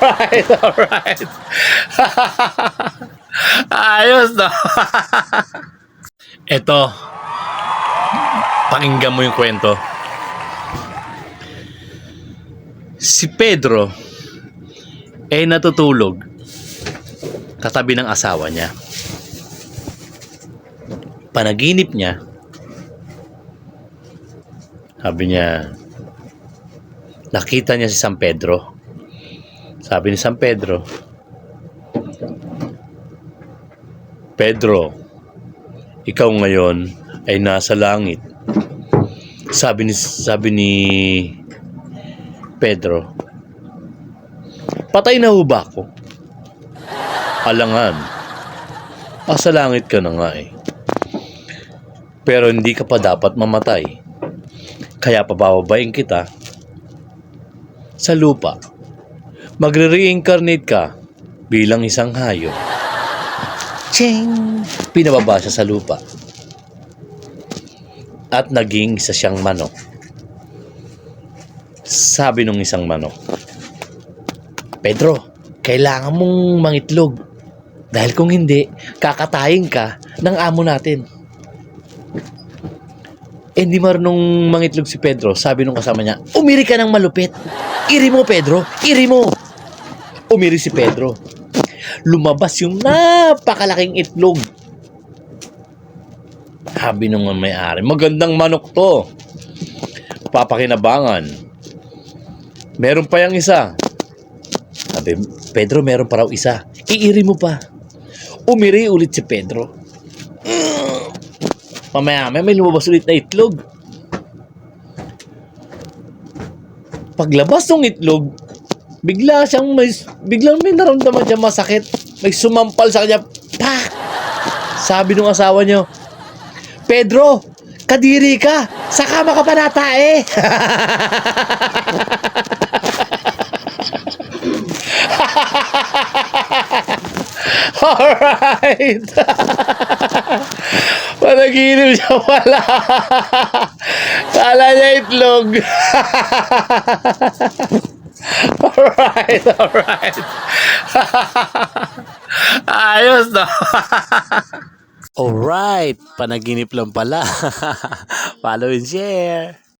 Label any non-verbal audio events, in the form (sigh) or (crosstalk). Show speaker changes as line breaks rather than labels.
alright, (laughs) alright. (laughs) Ayos, no? (laughs) Ito, pakinggan mo yung kwento. Si Pedro ay natutulog katabi ng asawa niya. Panaginip niya, sabi niya, nakita niya si San Pedro. Sabi ni San Pedro, Pedro, ikaw ngayon ay nasa langit. Sabi ni sabi ni Pedro, patay na ho ba ako? Alangan, asa langit ka na nga eh. Pero hindi ka pa dapat mamatay. Kaya pabababain kita sa lupa. Magre-reincarnate ka bilang isang hayop. Ching! Pinababa siya sa lupa. At naging isa siyang manok. Sabi nung isang manok, Pedro, kailangan mong mangitlog. Dahil kung hindi, kakatayin ka ng amo natin. Eh, hindi marunong mangitlog si Pedro. Sabi nung kasama niya, umiri ka ng malupit. Iri mo, Pedro. Iri mo. Umiri si Pedro. Lumabas yung napakalaking itlog. Sabi nung may-ari, magandang manok to. Papakinabangan. Meron pa yung isa. Sabi, Pedro, meron pa raw isa. Iiri mo pa. Umiri ulit si Pedro. Mamaya, may, may lumabas ulit na itlog. Paglabas ng itlog, bigla siyang may, biglang may naramdaman siya masakit. May sumampal sa kanya. Pak! Sabi nung asawa niyo, Pedro, kadiri ka! Sa kama ka pa natae! (laughs) Alright! (laughs) Panaginip siya pala. (laughs) Kala niya itlog. (laughs) alright, alright. (laughs) Ayos no? (laughs) alright, panaginip lang pala. Follow and share.